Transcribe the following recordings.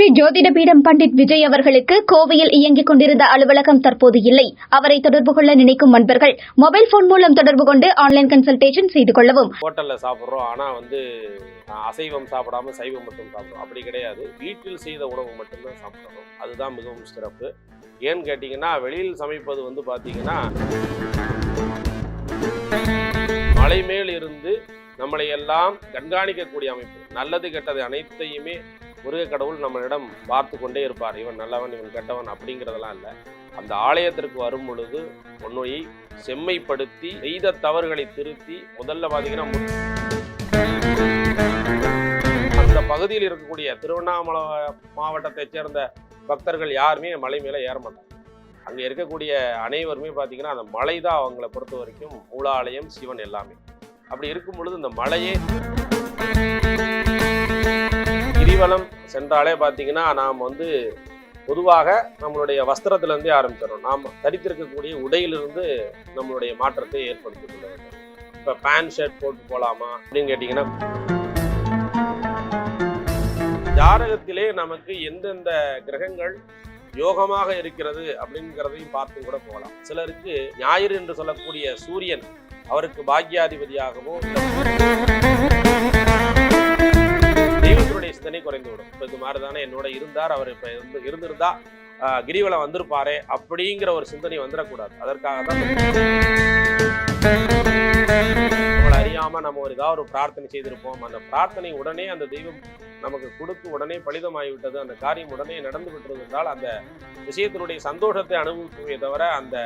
ஸ்ரீ ஜோதிடபீடம் பண்டிட் விஜய் அவர்களுக்கு கோவையில் இயங்கிக் கொண்டிருந்த அலுவலகம் தற்போது இல்லை. அவரை தொடர்பு கொள்ள நினைக்கும் நண்பர்கள் மொபைல் போன் மூலம் தொடர்பு கொண்டு ஆன்லைன் கன்சல்டேஷன் செய்து கொள்ளவும். ஹோட்டலில் சாப்பிட்றோம். ஆனால் வந்து அசைவம் சாப்பிடாம சைவம் மட்டும் சாப்பிட்றோம். அப்படி கிடையாது. வீட்டில் செய்த உணவு மட்டும்தான் சாப்பிடணும் அதுதான் மிகவும் சிறப்பு. ஏன்னு கேட்டிங்கன்னா வெளியில் சமைப்பது வந்து பார்த்தீங்கன்னா மலை மேல் இருந்து நம்மளை எல்லாம் கண்காணிக்கக்கூடிய அமைப்பு. நல்லது கெட்டது அனைத்தையுமே முருக கடவுள் நம்மளிடம் பார்த்து கொண்டே இருப்பார். இவன் நல்லவன் இவன் கெட்டவன் அப்படிங்கிறதெல்லாம் இல்லை. அந்த ஆலயத்திற்கு வரும் பொழுது உன்னை செம்மைப்படுத்தி செய்த தவறுகளை திருத்தி முதல்ல பார்த்தீங்கன்னா அந்த பகுதியில் இருக்கக்கூடிய திருவண்ணாமலை மாவட்டத்தை சேர்ந்த பக்தர்கள் யாருமே மலை மேலே ஏற மாட்டாங்க. அங்கே இருக்கக்கூடிய அனைவருமே பார்த்தீங்கன்னா அந்த மலை தான் அவங்கள பொறுத்த வரைக்கும் மூலாலயம் சிவன் எல்லாமே. அப்படி இருக்கும் பொழுது இந்த மலையே கிரிவலம் சென்றாலே பார்த்தீங்கன்னா நாம் வந்து பொதுவாக நம்மளுடைய வஸ்திரத்திலேருந்தே ஆரம்பிச்சிடணும். நாம் தரித்திருக்கக்கூடிய உடையிலிருந்து நம்மளுடைய மாற்றத்தை ஏற்படுத்தி கொள்ள வேண்டும். இப்போ பேண்ட் ஷர்ட் போட்டு போகலாமா அப்படின்னு கேட்டிங்கன்னா ஜாதகத்திலே நமக்கு எந்தெந்த கிரகங்கள் யோகமாக இருக்கிறது அப்படிங்கிறதையும் பார்த்து கூட போகலாம். சிலருக்கு ஞாயிறு என்று சொல்லக்கூடிய சூரியன் அவருக்கு பாக்யாதிபதியாகவும் சிந்தனை குறைந்துவிடும் இப்போ இது மாதிரி தானே என்னோட இருந்தார் அவர் இப்போ இருந்து இருந்திருந்தா கிரிவலம் வந்திருப்பாரே அப்படிங்கிற ஒரு சிந்தனை வந்துடக்கூடாது. அதற்காக தான் நம்மளை அறியாம நம்ம ஒரு ஏதாவது ஒரு பிரார்த்தனை செய்திருப்போம். அந்த பிரார்த்தனை உடனே அந்த தெய்வம் நமக்கு கொடுத்து உடனே பலிதமாகிவிட்டது. அந்த காரியம் உடனே நடந்து விட்டது என்றால் அந்த விஷயத்தினுடைய சந்தோஷத்தை அனுபவிக்குமே தவிர அந்த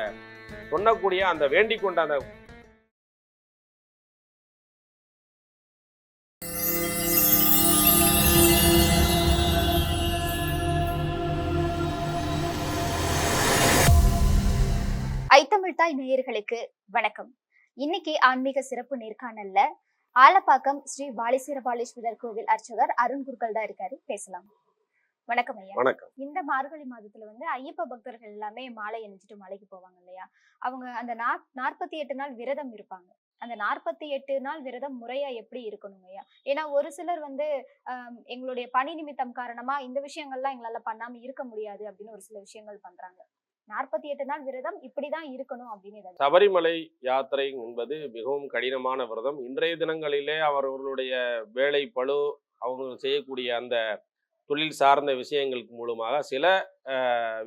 சொன்னக்கூடிய அந்த வேண்டிக் கொண்ட அந்த ஐத்தமிழ் தாய் நேயர்களுக்கு வணக்கம். இன்னைக்கு ஆன்மீக சிறப்பு நேர்காணல்ல ஆலப்பாக்கம் ஸ்ரீ பாலிசீரபாலீஸ்வரர் கோவில் அர்ச்சகர் அருண் குருக்கள் தான் இருக்காரு. பேசலாம். வணக்கம் ஐயா. வணக்கம். இந்த மார்கழி மாதத்துல வந்து ஐயப்ப பக்தர்கள் எல்லாமே மாலை அணிஞ்சிட்டு மலைக்கு போவாங்க இல்லையா? அவங்க அந்த நாற் நாற்பத்தி எட்டு நாள் விரதம் இருப்பாங்க. அந்த நாற்பத்தி எட்டு நாள் விரதம் முறையா எப்படி இருக்கணும் ஐயா? ஏன்னா ஒரு சிலர் வந்து எங்களுடைய பணி நிமித்தம் காரணமா இந்த விஷயங்கள்லாம் எங்களால பண்ணாம இருக்க முடியாது அப்படின்னு ஒரு சில விஷயங்கள் பண்றாங்க. நாற்பத்தி எட்டு நாள் விரதம் இப்படிதான் இருக்கணும் அப்படின்னு சபரிமலை யாத்திரை என்பது மிகவும் கடினமான விரதம். இன்றைய தினங்களிலே அவர்களுடைய வேலை பளு அவங்க செய்யக்கூடிய அந்த தொழில் சார்ந்த விஷயங்களுக்கு மூலமாக சில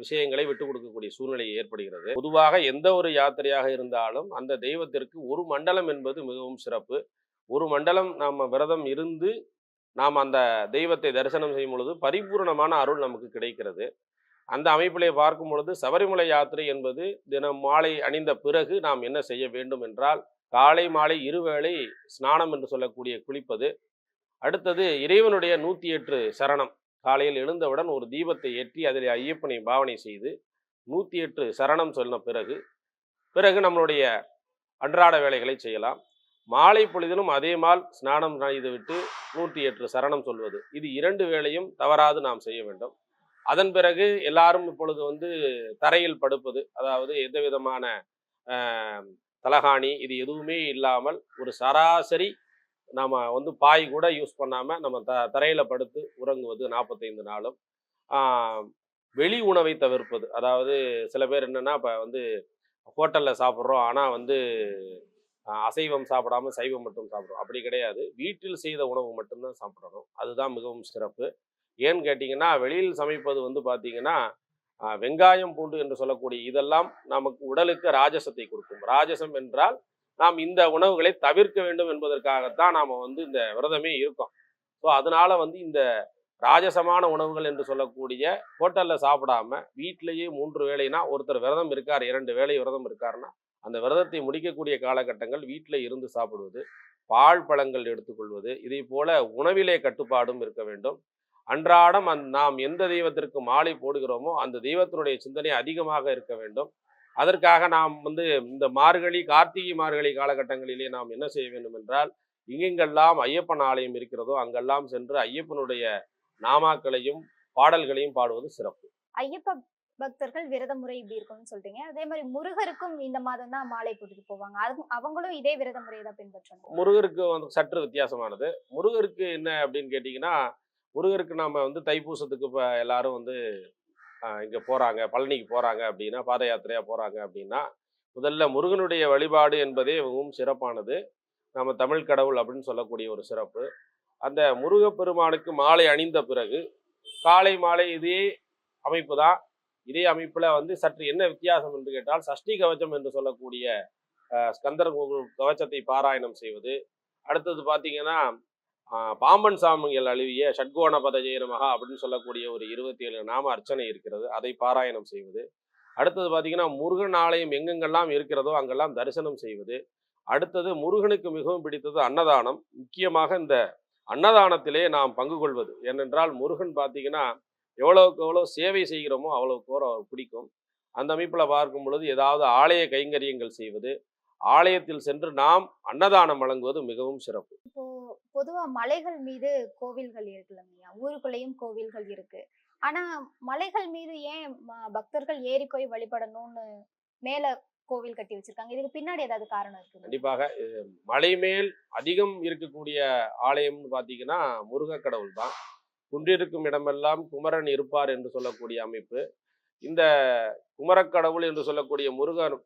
விஷயங்களை விட்டு கொடுக்கக்கூடிய சூழ்நிலை ஏற்படுகிறது. பொதுவாக எந்த ஒரு யாத்திரையாக இருந்தாலும் அந்த தெய்வத்திற்கு ஒரு மண்டலம் என்பது மிகவும் சிறப்பு. ஒரு மண்டலம் நாம் விரதம் இருந்து நாம் அந்த தெய்வத்தை தரிசனம் செய்யும் பொழுது பரிபூர்ணமான அருள் நமக்கு கிடைக்கிறது. அந்த அமைப்பிலே பார்க்கும் பொழுது சபரிமலை யாத்திரை என்பது தினம் மாலை அணிந்த பிறகு நாம் என்ன செய்ய வேண்டும் என்றால் காலை மாலை இருவேளை ஸ்நானம் என்று சொல்லக்கூடிய குளிப்பது. அடுத்தது இறைவனுடைய நூற்றி எட்டு சரணம். காலையில் எழுந்தவுடன் ஒரு தீபத்தை ஏற்றி அதில் ஐயப்பனை பாவனை செய்து நூற்றி எட்டு சரணம் சொன்ன பிறகு பிறகு நம்மளுடைய அன்றாட வேலைகளை செய்யலாம். மாலை பொழுதிலும் அதே மால் ஸ்நானம் செய்துவிட்டு நூற்றி எட்டு சரணம் சொல்வது. இது இரண்டு வேளையும் தவறாது நாம் செய்ய வேண்டும். அதன் பிறகு எல்லாரும் இப்பொழுது வந்து தரையில் படுப்பது அதாவது எந்த விதமான தலகாணி இது எதுவுமே இல்லாமல் ஒரு சராசரி நாம் வந்து பாய் கூட யூஸ் பண்ணாமல் நம்ம த தரையில் படுத்து உறங்குவது நாற்பத்தைந்து நாளும். வெளி உணவை தவிர்ப்பது. அதாவது சில பேர் என்னென்னா இப்போ வந்து ஹோட்டலில் சாப்பிட்றோம் ஆனால் வந்து அசைவம் சாப்பிடாம சைவம் மட்டும் சாப்பிட்றோம். அப்படி கிடையாது. வீட்டில் செய்த உணவு மட்டும்தான் சாப்பிடணும். அதுதான் மிகவும் சிறப்பு. ஏன்னு கேட்டிங்கன்னா வெளியில் சமைப்பது வந்து பார்த்தீங்கன்னா வெங்காயம் பூண்டு என்று சொல்லக்கூடிய இதெல்லாம் நமக்கு உடலுக்கு ராஜசத்தை கொடுக்கும். ராஜசம் என்றால் நாம் இந்த உணவுகளை தவிர்க்க வேண்டும் என்பதற்காகத்தான் நாம் வந்து இந்த விரதமே இருக்கோம். ஸோ அதனால வந்து இந்த ராஜசமான உணவுகள் என்று சொல்லக்கூடிய ஹோட்டலில் சாப்பிடாம வீட்டிலேயே மூன்று வேளைனா ஒருத்தர் விரதம் இருக்கார் இரண்டு வேளை விரதம் இருக்காருன்னா அந்த விரதத்தை முடிக்கக்கூடிய காலகட்டங்கள் வீட்டில் இருந்து சாப்பிடுவது பால் பழங்கள் எடுத்துக்கொள்வது இதே போல உணவிலே கட்டுப்பாடும் இருக்க வேண்டும். அன்றாடம் அந் நாம் எந்த தெய்வத்திற்கு மாலை போடுகிறோமோ அந்த தெய்வத்தினுடைய சிந்தனை அதிகமாக இருக்க வேண்டும். அதற்காக நாம் வந்து இந்த மார்கழி கார்த்திகை மார்கழி காலகட்டங்களிலே நாம் என்ன செய்ய வேண்டும் என்றால் எங்கெங்கெல்லாம் ஐயப்பன் ஆலயம் இருக்கிறதோ அங்கெல்லாம் சென்று ஐயப்பனுடைய நாமாக்களையும் பாடல்களையும் பாடுவது சிறப்பு. ஐயப்ப பக்தர்கள் விரத முறை இப்படி இருக்கும்னு சொல்றீங்க. அதே மாதிரி முருகருக்கும் இந்த மாதம் தான் மாலை போட்டுட்டு போவாங்க. அது- அவங்களும் இதே விரத முறையை தான் பின்பற்றணும். முருகருக்கு வந்து சற்று வித்தியாசமானது. முருகருக்கு என்ன அப்படின்னு கேட்டிங்கன்னா முருகருக்கு நாம் வந்து தைப்பூசத்துக்கு இப்போ எல்லாரும் வந்து இங்கே போகிறாங்க பழனிக்கு போகிறாங்க அப்படின்னா பாத யாத்திரையாக போகிறாங்க அப்படின்னா முதல்ல முருகனுடைய வழிபாடு என்பதே மிகவும் சிறப்பானது. நம்ம தமிழ் கடவுள் அப்படின்னு சொல்லக்கூடிய ஒரு சிறப்பு. அந்த முருகப்பெருமானுக்கு மாலை அணிந்த பிறகு காலை மாலை இதே அமைப்பு தான். இதே அமைப்பில் வந்து சற்று என்ன வித்தியாசம் என்று கேட்டால் சஷ்டி கவச்சம் என்று சொல்லக்கூடிய ஸ்கந்தர் கவச்சத்தை பாராயணம் செய்வது. அடுத்தது பார்த்தீங்கன்னா பாம்பன் சாமிகள் அழுவிய ஷட்கோண பத மகா அப்படின்னு சொல்லக்கூடிய ஒரு இருபத்தி ஏழு நாம அர்ச்சனை இருக்கிறது. அதை பாராயணம் செய்வது. அடுத்தது பார்த்தீங்கன்னா முருகன் ஆலயம் எங்கெங்கெல்லாம் இருக்கிறதோ அங்கெல்லாம் தரிசனம் செய்வது. அடுத்தது முருகனுக்கு மிகவும் பிடித்தது அன்னதானம். முக்கியமாக இந்த அன்னதானத்திலே நாம் பங்கு கொள்வது. ஏனென்றால் முருகன் பார்த்தீங்கன்னா எவ்வளவுக்கு எவ்வளோ சேவை செய்கிறோமோ அவ்வளோக்கு எவ்வளோ அவர் பிடிக்கும். அந்த அமைப்பில் பார்க்கும் பொழுது ஏதாவது ஆலய கைங்கரியங்கள் செய்வது. ஆலயத்தில் சென்று நாம் அன்னதானம் வழங்குவது மிகவும் சிறப்பு. இப்போ பொதுவா மலைகள் மீது கோவில்கள் இருக்குல்லங்கய்யா ஊருக்குள்ளேயும் கோவில்கள் இருக்கு. ஆனா மலைகள் மீது ஏன் பக்தர்கள் ஏறி போய் வழிபடணும்னு மேல கோவில் கட்டி வச்சிருக்காங்க? இதுக்கு பின்னாடி ஏதாவது காரணம் இருக்கு கண்டிப்பாக மலை மேல் அதிகம் இருக்கக்கூடிய ஆலயம்னு பார்த்தீங்கன்னா முருக கடவுள் தான். குன்றிருக்கும் இடமெல்லாம் குமரன் இருப்பார் என்று சொல்லக்கூடிய அமைப்பு. இந்த குமரக்கடவுள் என்று சொல்லக்கூடிய முருகன்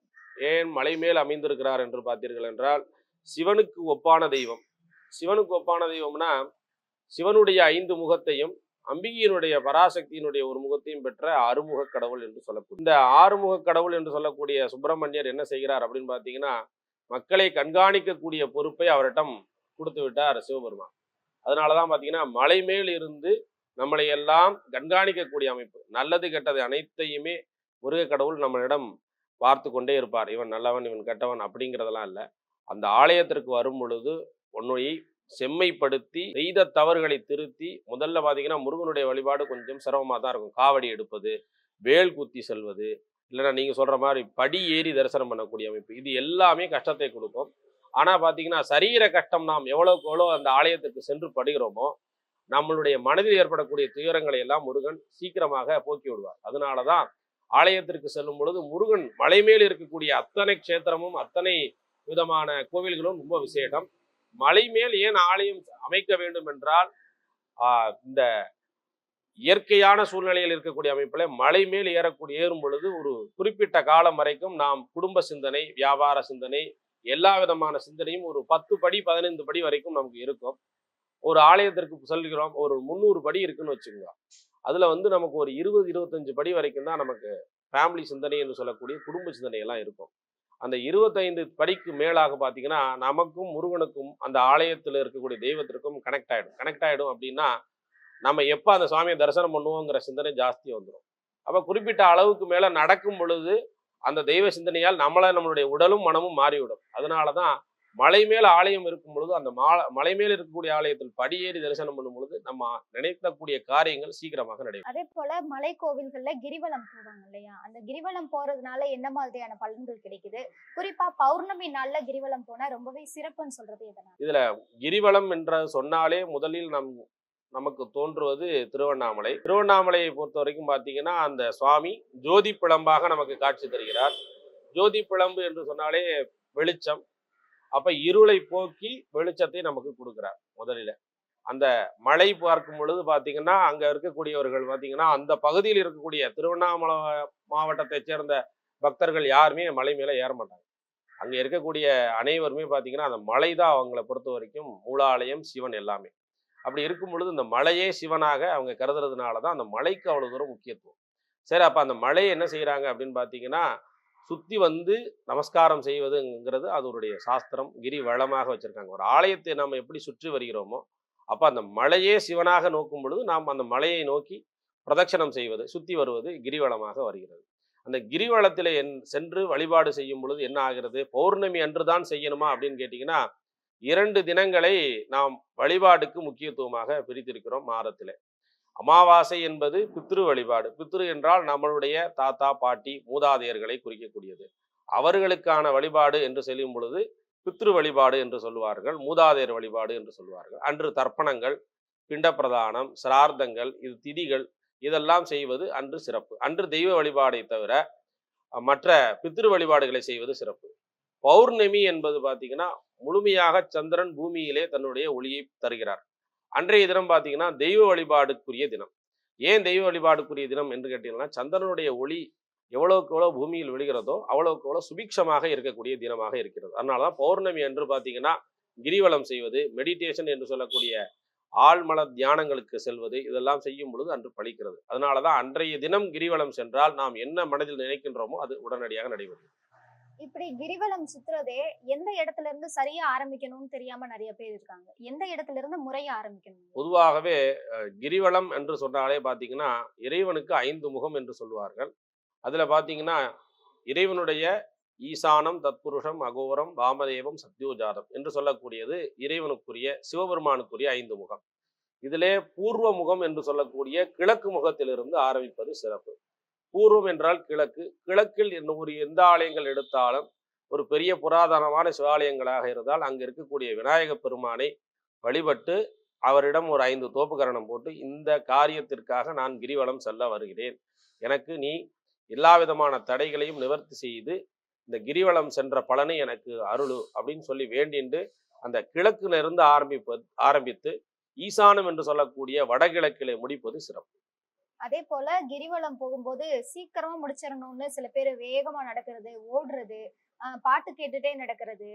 ஏன் மலை மேல் அமைந்திருக்கிறார் என்று பார்த்தீர்கள் என்றால் சிவனுக்கு ஒப்பான தெய்வம். சிவனுக்கு ஒப்பான தெய்வம்னா சிவனுடைய ஐந்து முகத்தையும் அம்பிகையினுடைய பராசக்தியினுடைய ஒரு முகத்தையும் பெற்ற அறுமுக கடவுள் என்று சொல்லக்கூடிய இந்த ஆறுமுக கடவுள் என்று சொல்லக்கூடிய சுப்பிரமணியர் என்ன செய்கிறார் அப்படின்னு பார்த்தீங்கன்னா மக்களை கண்காணிக்கக்கூடிய பொறுப்பை அவரிடம் கொடுத்து விட்டார் சிவபெருமான். அதனால தான் பார்த்தீங்கன்னா மலை மேல் இருந்து நம்மளை எல்லாம் கண்காணிக்கக்கூடிய அமைப்பு நல்லது கெட்டது அனைத்தையுமே முருக கடவுள் நம்மளிடம் பார்த்து கொண்டே இருப்பார். இவன் நல்லவன் இவன் கெட்டவன் அப்படிங்கிறதெல்லாம் இல்லை. அந்த ஆலயத்திற்கு வரும் பொழுது உன்னையை செம்மைப்படுத்தி செய்த தவறுகளை திருத்தி முதல்ல பார்த்தீங்கன்னா முருகனுடைய வழிபாடு கொஞ்சம் சிரமமாக தான் இருக்கும். காவடி எடுப்பது வேல் குத்தி செல்வது இல்லைன்னா நீங்கள் சொல்கிற மாதிரி படி ஏறி தரிசனம் பண்ணக்கூடிய அமைப்பு. இது எல்லாமே கஷ்டத்தை கொடுக்கும். ஆனால் பார்த்தீங்கன்னா சரீர கஷ்டம் நாம் எவ்வளோக்கு எவ்வளோ அந்த ஆலயத்துக்கு சென்று படுகிறோமோ நம்மளுடைய மனதில் ஏற்படக்கூடிய துயரங்களை எல்லாம் முருகன் சீக்கிரமாக போக்கி விடுவார். அதனால தான் ஆலயத்திற்கு செல்லும் பொழுது முருகன் மலை மேல் இருக்கக்கூடிய அத்தனை க்ஷேத்திரமும் அத்தனை விதமான கோவில்களும் ரொம்ப விசேஷம். மலை மேல் ஏன் ஆலயம் அமைக்க வேண்டும் என்றால் ஆஹ், இந்த இயற்கையான சூழ்நிலையில் இருக்கக்கூடிய அமைப்பில் மலை மேல் ஏறக்கூடிய ஏறும் பொழுது ஒரு குறிப்பிட்ட காலம் வரைக்கும் நாம் குடும்ப சிந்தனை வியாபார சிந்தனை எல்லா விதமான சிந்தனையும் ஒரு பத்து படி பதினைந்து படி வரைக்கும் நமக்கு இருக்கும். ஒரு ஆலயத்திற்கு செல்கிறோம் ஒரு முந்நூறு படி இருக்குன்னு வச்சுக்கோங்க. அதில் வந்து நமக்கு ஒரு இருபது இருபத்தஞ்சு படி வரைக்கும் தான் நமக்கு ஃபேமிலி சிந்தனை என்று சொல்லக்கூடிய குடும்ப சிந்தனையெல்லாம் இருக்கும். அந்த இருபத்தைந்து படிக்கு மேலாக பார்த்தீங்கன்னா நமக்கும் முருகனுக்கும் அந்த ஆலயத்தில் இருக்கக்கூடிய தெய்வத்திற்கும் கனெக்ட் ஆகிடும் கனெக்ட் ஆகிடும் அப்படின்னா நம்ம எப்போ அந்த சுவாமியை தரிசனம் பண்ணுவோங்கிற சிந்தனை ஜாஸ்தி வந்துடும் அப்போ குறிப்பிட்ட அளவுக்கு மேலே நடக்கும் பொழுது அந்த தெய்வ சிந்தனையால் நம்மளை நம்மளுடைய உடலும் மனமும் மாறிவிடும். அதனால தான் மலை மேல் ஆலயம் இருக்கும் பொழுது அந்த மா மலை மேல் இருக்கக்கூடிய ஆலயத்தில் படியேறி தரிசனம் பண்ணும் பொழுது நம்ம நினைக்கக்கூடிய காரியங்கள் சீக்கிரமாக நடைபெறும். அதே போல மலை கோவில்கள்ல கிரிவலம் போவாங்க இல்லையா? அந்த கிரிவலம் போறதுனால என்ன மாதிரியான பலன்கள் கிடைக்குது? குறிப்பா பௌர்ணமி நாள்ல கிரிவலம் போனா ரொம்பவே சிறப்புன்னு சொல்றது எதனால? கிரிவலம் என்ற சொன்னாலே முதலில் நம் நமக்கு தோன்றுவது திருவண்ணாமலை. திருவண்ணாமலையை பொறுத்த வரைக்கும் பார்த்தீங்கன்னா அந்த சுவாமி ஜோதி பிழம்பாக நமக்கு காட்சி தருகிறார். ஜோதி பிழம்பு என்று சொன்னாலே வெளிச்சம் அப்ப இருளை போக்கி வெளிச்சத்தை நமக்கு கொடுக்குறார் முதலில். அந்த மலை பார்க்கும் பொழுது பார்த்தீங்கன்னா அங்க இருக்கக்கூடியவர்கள் பார்த்தீங்கன்னா அந்த பகுதியில் இருக்கக்கூடிய திருவண்ணாமலை மாவட்டத்தை சேர்ந்த பக்தர்கள் யாருமே மலை மேலே ஏற மாட்டாங்க. அங்க இருக்கக்கூடிய அனைவருமே பார்த்தீங்கன்னா அந்த மலை தான் அவங்களை பொறுத்த வரைக்கும் மூலாலயம் சிவன் எல்லாமே. அப்படி இருக்கும் பொழுது இந்த மலையே சிவனாக அவங்க கருதுறதுனால தான் அந்த மலைக்கு அவ்வளோ தூரம் முக்கியத்துவம். சரி அப்போ அந்த மலையை என்ன செய்கிறாங்க அப்படின்னு பார்த்தீங்கன்னா சுற்றி வந்து நமஸ்காரம் செய்வதுங்கிறது அதனுடைய சாஸ்திரம் கிரி வளமாக வச்சுருக்காங்க. ஒரு ஆலயத்தை நம்ம எப்படி சுற்றி வருகிறோமோ அப்போ அந்த மலையே சிவனாக நோக்கும் பொழுது நாம் அந்த மலையை நோக்கி பிரதட்சணம் செய்வது சுற்றி வருவது கிரிவலமாக வருகிறது. அந்த கிரிவலத்தில் என் சென்று வழிபாடு செய்யும் பொழுது என்ன ஆகிறது? பௌர்ணமி அன்று தான் செய்யணுமா அப்படின்னு கேட்டிங்கன்னா இரண்டு தினங்களை நாம் வழிபாடுக்கு முக்கியத்துவமாக பிரித்திருக்கிறோம் மாதத்தில். அமாவாசை என்பது பித்ரு வழிபாடு. பித்ரு என்றால் நம்மளுடைய தாத்தா பாட்டி மூதாதையர்களை குறிக்கக்கூடியது. அவர்களுக்கான வழிபாடு என்று செல்லும் பொழுது பித்ரு வழிபாடு என்று சொல்லுவார்கள் மூதாதையர் வழிபாடு என்று சொல்லுவார்கள். அன்று தர்ப்பணங்கள் பிண்டப்பிரதானம் சிரார்த்தங்கள் இது திதிகள் இதெல்லாம் செய்வது அன்று சிறப்பு. அன்று தெய்வ வழிபாடை தவிர மற்ற பித்ரு வழிபாடுகளை செய்வது சிறப்பு. பௌர்ணமி என்பது பார்த்தீங்கன்னா முழுமையாக சந்திரன் பூமியிலே தன்னுடைய ஒளியை தருகிறார். அன்றைய தினம் பார்த்தீங்கன்னா தெய்வ வழிபாடுக்குரிய தினம். ஏன் தெய்வ வழிபாடுக்குரிய தினம் என்று கேட்டீங்கன்னா சந்திரனுடைய ஒளி எவ்வளவுக்கு எவ்வளோ பூமியில் விழுகிறதோ அவ்வளவுக்கு எவ்வளோ சுபிக்ஷமாக இருக்கக்கூடிய தினமாக இருக்கிறது. அதனால தான் பௌர்ணமி என்று பார்த்தீங்கன்னா கிரிவலம் செய்வது மெடிடேஷன் என்று சொல்லக்கூடிய ஆழ்மல தியானங்களுக்கு செல்வது இதெல்லாம் செய்யும் பொழுது அன்று பழிக்கிறது. அதனால தான் அன்றைய தினம் கிரிவலம் சென்றால் நாம் என்ன மனதில் நினைக்கின்றோமோ அது உடனடியாக நடைபெறும் இப்படி கிரிவலம் சுத்துறதே எந்த இடத்துல இருந்து சரியா ஆரம்பிக்கணும்னு தெரியாம நிறைய பேர் இருக்காங்க. எந்த இடத்துல இருந்து முறைய ஆரம்பிக்கணும் பொதுவாகவே கிரிவலம் என்று சொன்னாலே பாத்தீங்கன்னா இறைவனுக்கு ஐந்து முகம் என்று சொல்லுவார்கள். அதுல பாத்தீங்கன்னா இறைவனுடைய ஈசானம் தத்புருஷம் அகோரம் வாமதேவம் சத்யோஜாதம் என்று சொல்லக்கூடியது இறைவனுக்குரிய சிவபெருமானுக்குரிய ஐந்து முகம். இதிலே பூர்வ முகம் என்று சொல்லக்கூடிய கிழக்கு முகத்திலிருந்து ஆரம்பிப்பது சிறப்பு. பூர்வம் என்றால் கிழக்கு. கிழக்கில் ஒரு எந்த ஆலயங்கள் எடுத்தாலும் ஒரு பெரிய புராதனமான சிவாலயங்களாக இருந்தால் அங்கே இருக்கக்கூடிய விநாயக பெருமானை வழிபட்டு அவரிடம் ஒரு ஐந்து தோப்புக்கரணம் போட்டு இந்த காரியத்திற்காக நான் கிரிவலம் செல்ல வருகிறேன். எனக்கு நீ எல்லா விதமான தடைகளையும் நிவர்த்தி செய்து இந்த கிரிவலம் சென்ற பலனை எனக்கு அருளு அப்படின்னு சொல்லி வேண்டிண்டு அந்த கிழக்குல இருந்து ஆரம்பிப்பது ஆரம்பித்து ஈசானம் என்று சொல்லக்கூடிய வடகிழக்கிலே முடிப்பது சிறப்பு. அதே போல கிரிவலம் போகும்போது சீக்கிரமா முடிச்சிடணும்னு சில பேர் வேகமா நடக்கிறது ஓடுறது பாட்டு கேட்டுட்டே நடக்கிறது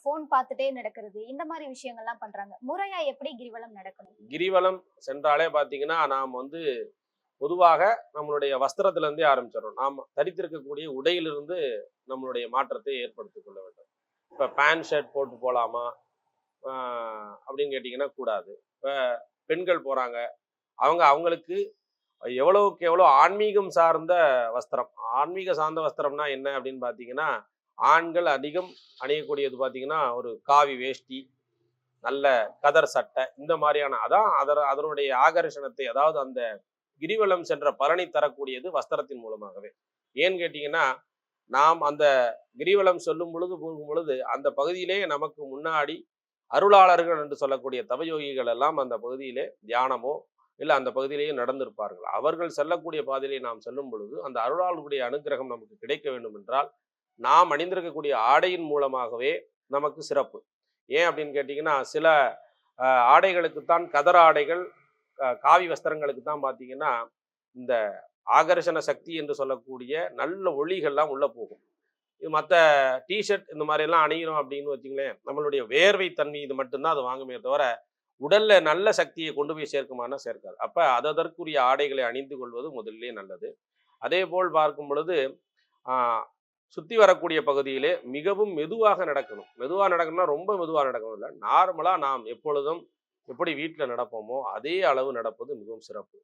ஃபோன் பார்த்துட்டே நடக்கிறது இந்த மாதிரி விஷயங்கள்லாம் பண்றாங்க. முறையா எப்படி கிரிவலம் நடக்கணும்? கிரிவலம் சென்றாலே பார்த்தீங்கன்னா நாம் வந்து பொதுவாக நம்மளுடைய வஸ்திரத்திலிருந்தே ஆரம்பிச்சிடறோம். நாம் தரித்திருக்கக்கூடிய உடையிலிருந்து நம்மளுடைய மாற்றத்தை ஏற்படுத்திக் கொள்ள வேண்டும். இப்போ பேண்ட் ஷர்ட் போட்டு போகலாமா அப்படின்னு கேட்டிங்கன்னா கூடாது. இப்போ பெண்கள் போகிறாங்க அவங்க அவங்களுக்கு எவ்வளவுக்கு எவ்வளோ ஆன்மீகம் சார்ந்த வஸ்திரம்? ஆன்மீக சார்ந்த வஸ்திரம்னா என்ன அப்படின்னு பார்த்தீங்கன்னா ஆண்கள் அதிகம் அணியக்கூடியது பார்த்தீங்கன்னா ஒரு காவி வேஷ்டி நல்ல கதர் சட்டை இந்த மாதிரியான அதான் அதர் அதனுடைய ஆகர்ஷணத்தை அதாவது அந்த கிரிவலம் சென்ற பலனை தரக்கூடியது வஸ்திரத்தின் மூலமாகவே. ஏன்னு கேட்டிங்கன்னா நாம் அந்த கிரிவலம் சொல்லும் பொழுது போகும் பொழுது அந்த பகுதியிலே நமக்கு முன்னாடி அருளாளர்கள் என்று சொல்லக்கூடிய தவயோகிகள் எல்லாம் அந்த பகுதியிலே தியானமோ இல்லை அந்த பகுதியிலேயே நடந்திருப்பார்கள். அவர்கள் செல்லக்கூடிய பாதையிலே நாம் செல்லும் பொழுது அந்த அருளாளருடைய அனுகிரகம் நமக்கு கிடைக்க வேண்டும் என்றால் நாம் அணிந்திருக்கக்கூடிய ஆடையின் மூலமாகவே நமக்கு சிறப்பு. ஏன் அப்படின்னு கேட்டிங்கன்னா சில ஆடைகளுக்குத்தான் கதர் ஆடைகள் காவி வஸ்திரங்களுக்கு தான் பார்த்தீங்கன்னா இந்த ஆகர்ஷண சக்தி என்று சொல்லக்கூடிய நல்ல ஒளிகள்லாம் உள்ளே போகும். இது மற்ற டிஷர்ட் இந்த மாதிரி எல்லாம் அணிகிறோம் அப்படின்னு வச்சுங்களேன் நம்மளுடைய வேர்வை தன்மை இது மட்டும்தான் அது வாங்குமே தவிர உடல்ல நல்ல சக்தியை கொண்டு போய் சேர்க்குமானா சேர்க்காது. அப்ப அதற்குரிய ஆடைகளை அணிந்து கொள்வது முதலிலே நல்லது. அதே போல் பார்க்கும் பொழுது ஆஹ், சுத்தி வரக்கூடிய பகுதியிலே மிகவும் மெதுவாக நடக்கணும். மெதுவாக நடக்கணும்னா ரொம்ப மெதுவாக நடக்கணும் இல்லை. நார்மலாக நாம் எப்பொழுதும் எப்படி வீட்டில் நடப்போமோ அதே அளவு நடப்பது மிகவும் சிறப்பு.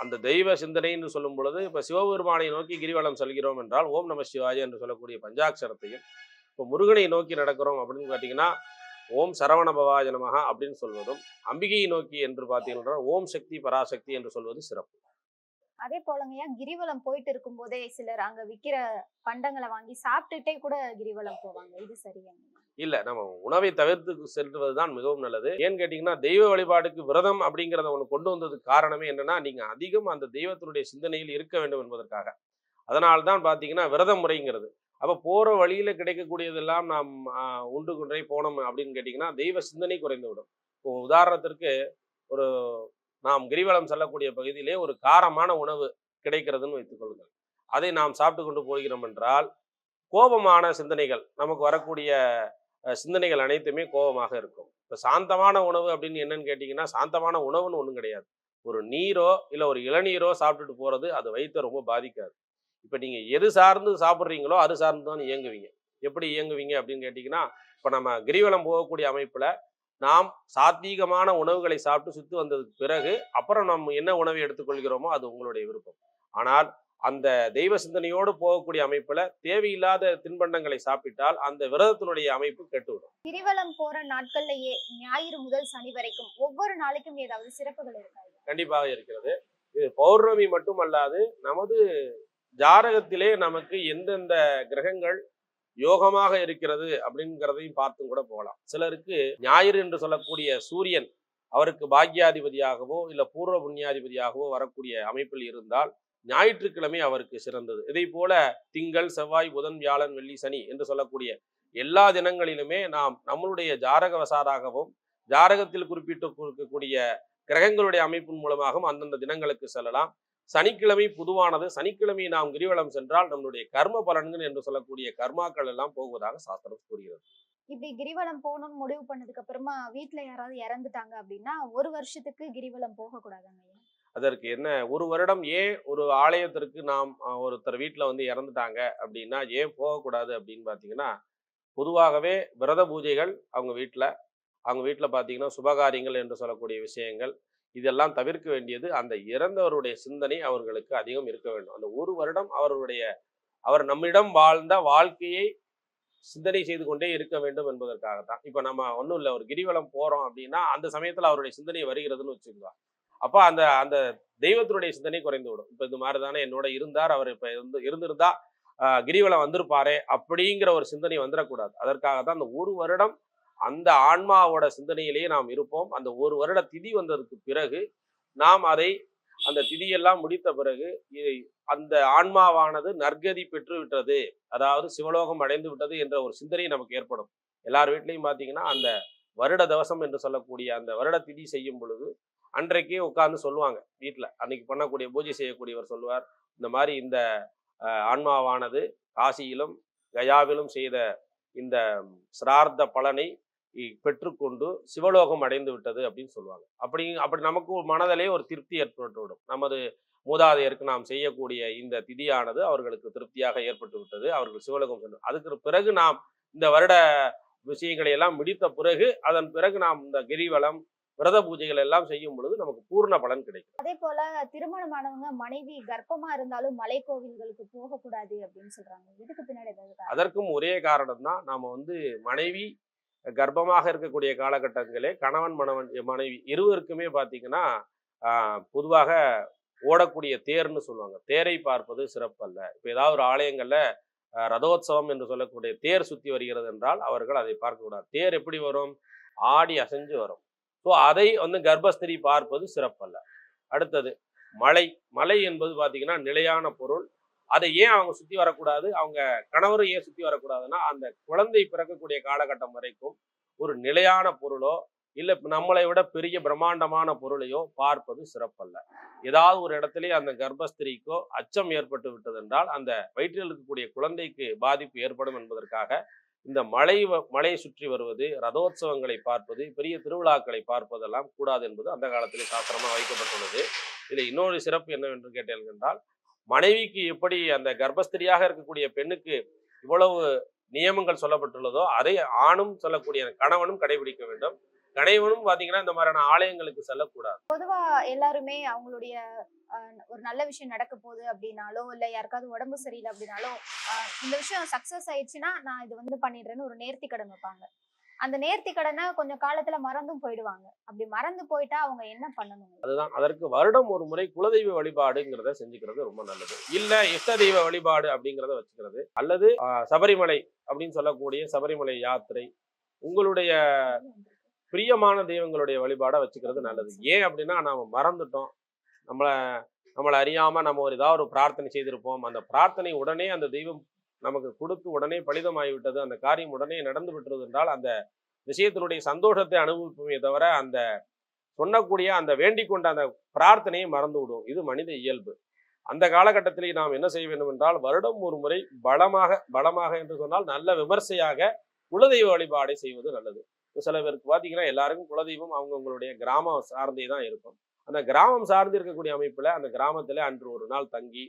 அந்த தெய்வ சிந்தனைன்னு சொல்லும் பொழுது இப்போ சிவபெருமானை நோக்கி கிரிவலம் செல்கிறோம் என்றால் ஓம் நம சிவாஜி என்று சொல்லக்கூடிய பஞ்சாட்சரத்தையும் இப்போ முருகனை நோக்கி நடக்கிறோம் அப்படின்னு பார்த்தீங்கன்னா ஓம் சரவண பவாய நமஹ அப்படின்னு சொல்வதும் அம்பிகையை நோக்கி என்று பார்த்தீங்கன்னா ஓம் சக்தி பராசக்தி என்று சொல்வது சிறப்பு. அதே போலங்கய்யா கிரிவலம் போயிட்டு இருக்கும் போதே சிலர் அங்க விக்கிற பண்டங்களை வாங்கி சாப்பிட்டுட்டே கூட கிரிவலம் போவாங்க. இது சரியா? இல்ல நம்ம உணவை தவிர்த்து செல்வது தான் மிகவும் நல்லது. ஏன்னு கேட்டீங்கன்னா தெய்வ வழிபாடுக்கு விரதம் அப்படிங்கிறத ஒன்று கொண்டு வந்ததுக்கு காரணமே என்னன்னா நீங்க அதிகம் அந்த தெய்வத்தினுடைய சிந்தனையில் இருக்க வேண்டும் என்பதற்காக. அதனால தான் பார்த்தீங்கன்னா விரத முறைங்கிறது. அப்போ போற வழியில கிடைக்கக்கூடியதெல்லாம் நாம் உண்டு கொண்டே போனோம் அப்படின்னு கேட்டிங்கன்னா தெய்வ சிந்தனை குறைந்து விடும் இப்போ உதாரணத்திற்கு ஒரு நாம் கிரிவலம் செல்லக்கூடிய பகுதியிலே ஒரு காரமான உணவு கிடைக்கிறதுன்னு வைத்துக் கொள்ளுங்கள். அதை நாம் சாப்பிட்டு கொண்டு போகிறோம் என்றால் கோபமான சிந்தனைகள் நமக்கு வரக்கூடிய சிந்தனைகள் அனைத்துமே கோபமாக இருக்கும். இப்போ சாந்தமான உணவு அப்படின்னு என்னன்னு கேட்டிங்கன்னா சாந்தமான உணவுன்னு ஒன்றும் கிடையாது. ஒரு நீரோ இல்லை ஒரு இளநீரோ சாப்பிட்டுட்டு போகிறது அது வயித்தை ரொம்ப பாதிக்காது. இப்போ நீங்கள் எது சார்ந்து சாப்பிட்றீங்களோ அது சார்ந்து தான் இயங்குவீங்க. எப்படி இயங்குவீங்க அப்படின்னு கேட்டிங்கன்னா இப்போ நம்ம கிரிவலம் போகக்கூடிய அமைப்பில் நாம் சாத்வீகமான உணவுகளை சாப்பிட்டு சுற்றி வந்ததுக்கு பிறகு அப்புறம் நம்ம என்ன உணவை எடுத்துக்கொள்கிறோமோ அது உங்களுடைய விருப்பம். ஆனால் அந்த தெய்வ சிந்தனையோடு போகக்கூடிய அமைப்புல தேவையில்லாத தின்பண்டங்களை சாப்பிட்டால் அந்த விரதத்தினுடைய அமைப்பு கெட்டுவிடும். கிரிவலம் போற நாட்கள்லயே ஞாயிறு முதல் சனி வரைக்கும் ஒவ்வொரு நாளைக்கும் ஏதாவது சிறப்புகள் இருக்கா? கண்டிப்பாக இருக்கிறது. இது பௌர்ணமி மட்டுமல்லாது நமது ஜாதகத்திலே நமக்கு எந்தெந்த கிரகங்கள் யோகமாக இருக்கிறது அப்படிங்கிறதையும் பார்த்தும் கூட போகலாம். சிலருக்கு ஞாயிறு என்று சொல்லக்கூடிய சூரியன் அவருக்கு பாக்யாதிபதியாகவோ இல்லை பூர்வ புண்ணியாதிபதியாகவோ வரக்கூடிய அமைப்பில் இருந்தால் ஞாயிற்றுக்கிழமை அவருக்கு சிறந்தது. இதை போல திங்கள் செவ்வாய் புதன் வியாழன் வெள்ளி சனி என்று சொல்லக்கூடிய எல்லா தினங்களிலுமே நாம் நம்மளுடைய ஜாரக வசாராகவும் ஜாரகத்தில் குறிப்பிட்டு கொடுக்கக்கூடிய கிரகங்களுடைய அமைப்பின் மூலமாகவும் அந்தந்த தினங்களுக்கு செல்லலாம். சனிக்கிழமை பொதுவானது. சனிக்கிழமை நாம் கிரிவலம் சென்றால் நம்மளுடைய கர்ம பலன்கள் என்று சொல்லக்கூடிய கர்மாக்கள் எல்லாம் போகுவதாக சாஸ்திரம் கூறுகிறது. இப்படி கிரிவலம் போகணும்னு முடிவு பண்ணதுக்கு அப்புறமா வீட்ல யாராவது இறந்துட்டாங்க அப்படின்னா ஒரு வருஷத்துக்கு கிரிவலம் போக கூடாதாங்க அதற்கு என்ன? ஒரு வருடம் ஏன் ஒரு ஆலயத்திற்கு நாம் ஒருத்தர் வீட்டில் வந்து இறந்துட்டாங்க அப்படின்னா ஏன் போகக்கூடாது அப்படின்னு பார்த்தீங்கன்னா பொதுவாகவே விரத பூஜைகள் அவங்க வீட்டில் அவங்க வீட்டில் பார்த்தீங்கன்னா சுபகாரியங்கள் என்று சொல்லக்கூடிய விஷயங்கள் இதெல்லாம் தவிர்க்க வேண்டியது அந்த இறந்தவருடைய சிந்தனை அவர்களுக்கு அதிகம் இருக்க வேண்டும். அந்த ஒரு வருடம் அவருடைய அவர் நம்மிடம் வாழ்ந்த வாழ்க்கையை சிந்தனை செய்து கொண்டே இருக்க வேண்டும் என்பதற்காக தான் இப்போ நம்ம ஒன்றும் இல்லை ஒரு கிரிவலம் போகிறோம் அப்படின்னா அந்த சமயத்தில் அவருடைய சிந்தனை வருகிறதுன்னு வச்சுக்கலாம் அப்போ அந்த அந்த தெய்வத்தினுடைய சிந்தனை குறைந்து விடும். இப்போ இது மாதிரி தானே என்னோட இருந்தார் அவர் இப்போ இருந்து இருந்திருந்தா ஆஹ், கிரிவலம் வந்திருப்பாரே அப்படிங்கிற ஒரு சிந்தனை வந்துடக்கூடாது அதற்காக தான் அந்த ஒரு வருடம் அந்த ஆன்மாவோட சிந்தனையிலேயே நாம் இருப்போம். அந்த ஒரு வருட திதி வந்ததுக்கு பிறகு நாம் அதை அந்த திதியெல்லாம் முடித்த பிறகு அந்த ஆன்மாவானது நற்கதி பெற்று விட்டது. அதாவது சிவலோகம் அடைந்து விட்டது என்ற ஒரு சிந்தனை நமக்கு ஏற்படும். எல்லார் வீட்லையும் பார்த்தீங்கன்னா அந்த வருட தவசம் என்று சொல்லக்கூடிய அந்த வருட திதி செய்யும் பொழுது அன்றைக்கே உட்கார்ந்து சொல்லுவாங்க வீட்டில் அன்னைக்கு பண்ணக்கூடிய பூஜை செய்யக்கூடியவர் சொல்லுவார். இந்த மாதிரி இந்த ஆன்மாவானது காசியிலும் கயாவிலும் செய்த இந்த சிரார்த்த பலனை பெற்றுக்கொண்டு சிவலோகம் அடைந்து விட்டது அப்படின்னு சொல்லுவாங்க. அப்படி அப்படி நமக்கு ஒரு மனதிலே ஒரு திருப்தி ஏற்பட்டுவிடும். நமது மூதாதையருக்கு நாம் செய்யக்கூடிய இந்த திதியானது அவர்களுக்கு திருப்தியாக ஏற்பட்டு விட்டது. அவர்கள் சிவலோகம் சென்று அதுக்கு பிறகு நாம் இந்த வருட விஷயங்களை எல்லாம் முடித்த பிறகு அதன் பிறகு நாம் இந்த கிரிவலம் விரத பூஜைகள் எல்லாம் செய்யும் பொழுது நமக்கு பூர்ண பலன் கிடைக்கும். அதே போல திருமணமானவங்க மனைவி கர்ப்பமா இருந்தாலும் மலை கோவில்களுக்கு போக கூடாது அப்படின்னு சொல்றாங்க. இதுக்கு பின்னாடி? அதற்கும் ஒரே காரணம் தான் நாம வந்து மனைவி கர்ப்பமாக இருக்கக்கூடிய காலகட்டங்களே கணவன் மணவன் மனைவி இருவருக்குமே பார்த்தீங்கன்னா பொதுவாக ஓடக்கூடிய தேர்னு சொல்லுவாங்க. தேரை பார்ப்பது சிறப்பல்ல. இப்போ ஏதாவது ஒரு ஆலயங்களில் ரதோத்சவம் என்று சொல்லக்கூடிய தேர் சுற்றி வருகிறது என்றால் அவர்கள் அதை பார்க்கக்கூடாது தேர் எப்படி வரும்? ஆடி அசைஞ்சு வரும். ஸோ அதை வந்து கர்ப்பஸ்திரி பார்ப்பது சிறப்பல்ல. அடுத்தது மலை. மலை என்பது பார்த்தீங்கன்னா நிலையான பொருள். அதை ஏன் அவங்க சுத்தி வரக்கூடாது? அவங்க கணவரை ஏன் சுத்தி வரக்கூடாதுன்னா அந்த குழந்தை பிறக்கக்கூடிய காலகட்டம் வரைக்கும் ஒரு நிலையான பொருளோ இல்ல நம்மளை விட பெரிய பிரம்மாண்டமான பொருளையோ பார்ப்பது சிறப்பல்ல. ஏதாவது ஒரு இடத்துல அந்த கர்ப்பஸ்திரிக்கோ அச்சம் ஏற்பட்டு விட்டது என்றால் அந்த வயிற்றில் இருக்கக்கூடிய குழந்தைக்கு பாதிப்பு ஏற்படும் என்பதற்காக இந்த மலை வ- மலையை சுற்றி வருவது ரதோத்சவங்களை பார்ப்பது பெரிய திருவிழாக்களை பார்ப்பதெல்லாம் கூடாது என்பது அந்த காலத்திலே சாஸ்திரமா வைக்கப்பட்டுள்ளது. இதில் இன்னொரு சிறப்பு என்னவென்று கேட்டீர்கள் என்றால் மனைவிக்கு எப்படி அந்த கர்ப்பஸ்திரியாக இருக்கக்கூடிய பெண்ணுக்கு இவ்வளவு நியமங்கள் சொல்லப்பட்டுள்ளதோ அதை ஆணும் சொல்லக்கூடிய கணவனும் கடைபிடிக்க வேண்டும். கணவனும் பாத்தீங்கன்னா இந்த மாதிரியான ஆலயங்களுக்கு செல்லக்கூடாது. பொதுவா எல்லாருமே அவங்களுடைய ஒரு நல்ல விஷயம் நடக்க போகுது அப்படின்னாலோ இல்ல யாருக்காவது உடம்பு சரியில்லை அப்படின்னாலோ ஆஹ், இந்த விஷயம் சக்சஸ் ஆயிடுச்சுன்னா நான் இது வந்து பண்ணிடுறேன்னு ஒரு நேர்த்தி கடன் வைப்பாங்க. அந்த நேர்த்தி கடனை கொஞ்சம் காலத்துல மறந்தும் போயிடுவாங்க. அப்படி மறந்து போயிட்டா அவங்க என்ன பண்ணணும்? அதுதான். அதற்கு வருடம் ஒரு முறை குலதெய்வ வழிபாடுங்கிறத செஞ்சுக்கிறது ரொம்ப நல்லது. இல்ல இஷ்ட தெய்வ வழிபாடு அப்படிங்கிறத வச்சுக்கிறது. அல்லது சபரிமலை அப்படின்னு சொல்லக்கூடிய சபரிமலை யாத்திரை உங்களுடைய பிரியமான தெய்வங்களுடைய வழிபாடை வச்சுக்கிறது நல்லது. ஏன் அப்படின்னா நாம மறந்துட்டோம். நம்மளை நம்மளை அறியாம நம்ம ஒரு ஏதாவது ஒரு பிரார்த்தனை செய்திருப்போம். அந்த பிரார்த்தனை உடனே அந்த தெய்வம் நமக்கு கொடுத்து உடனே பலிதமாகிவிட்டது. அந்த காரியம் உடனே நடந்து விட்டது என்றால் அந்த விஷயத்தினுடைய சந்தோஷத்தை அனுபவிப்போமே தவிர அந்த சொன்னக்கூடிய அந்த வேண்டிக் கொண்ட அந்த பிரார்த்தனையை மறந்து விடும் இது மனித இயல்பு. அந்த காலகட்டத்திலே நாம் என்ன செய்ய வேண்டும் என்றால் வருடம் ஒரு முறை பலமாக பலமாக என்று சொன்னால் நல்ல விமர்சையாக குலதெய்வ வழிபாடை செய்வது நல்லது. சில பேருக்கு பார்த்தீங்கன்னா எல்லாருக்கும் குலதெய்வம் அவங்கவுங்களுடைய கிராமம் சார்ந்தே தான் இருக்கும். அந்த கிராமம் சார்ந்து இருக்கக்கூடிய அமைப்புல அந்த கிராமத்துல அன்று ஒரு நாள் தங்கி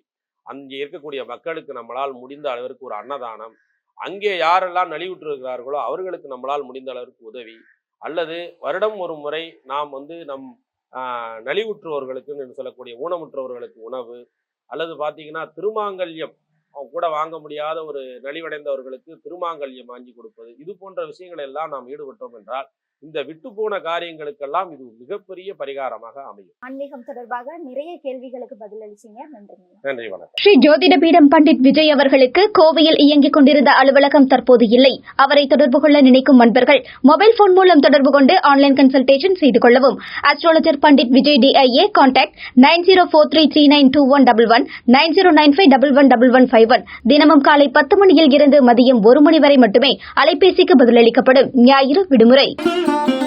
அங்கே இருக்கக்கூடிய மக்களுக்கு நம்மளால் முடிந்த அளவிற்கு ஒரு அன்னதானம் அங்கே யாரெல்லாம் நலிவுற்றிருக்கிறார்களோ அவர்களுக்கு நம்மளால் முடிந்த அளவிற்கு உதவி அல்லது வருடம் ஒரு முறை நாம் வந்து நம் ஆஹ், நலிவுற்றவர்களுக்கு என்று சொல்லக்கூடிய ஊனமுற்றவர்களுக்கு உணவு அல்லது பார்த்தீங்கன்னா திருமாங்கல்யம் அவங்க கூட வாங்க முடியாத ஒரு நலிவடைந்தவர்களுக்கு திருமாங்கல்யம் வாங்கி கொடுப்பது இது போன்ற விஷயங்கள் எல்லாம் நாம் ஈடுபட்டோம் என்றால் இந்த விட்டு போன காரியங்களுக்கெல்லாம் இது மிகப்பெரிய பரிகாரமாக அமையும். ஆன்மீகம் தொடர்பாக நிறைய கேள்விகளுக்கு பதிலளிச்சீங்க. நன்றிங்க நன்றி வணக்கம். ஸ்ரீ ஜோதிட பீடம் பண்டிட் விஜய் அவர்களுக்கு கோவையில் இயங்கிக் கொண்டிருந்த அலுவலகம் தற்போது இல்லை. அவரை தொடர்பு கொள்ள நினைக்கும் நண்பர்கள் மொபைல் போன் மூலம் தொடர்பு கொண்டு ஆன்லைன் கன்சல்டேஷன் செய்து கொள்ளவும். Astrologer Pandit Vijay டிஐஏ contact nine zero four three three nine two one double one nine zero nine five double one double one five one. தினமும் காலை பத்து மணியில் இருந்து மதியம் ஒரு மணி வரை மட்டுமே அலைபேசிக்கு பதிலளிக்கப்படும் ஞாயிறு விடுமுறை. Thank you.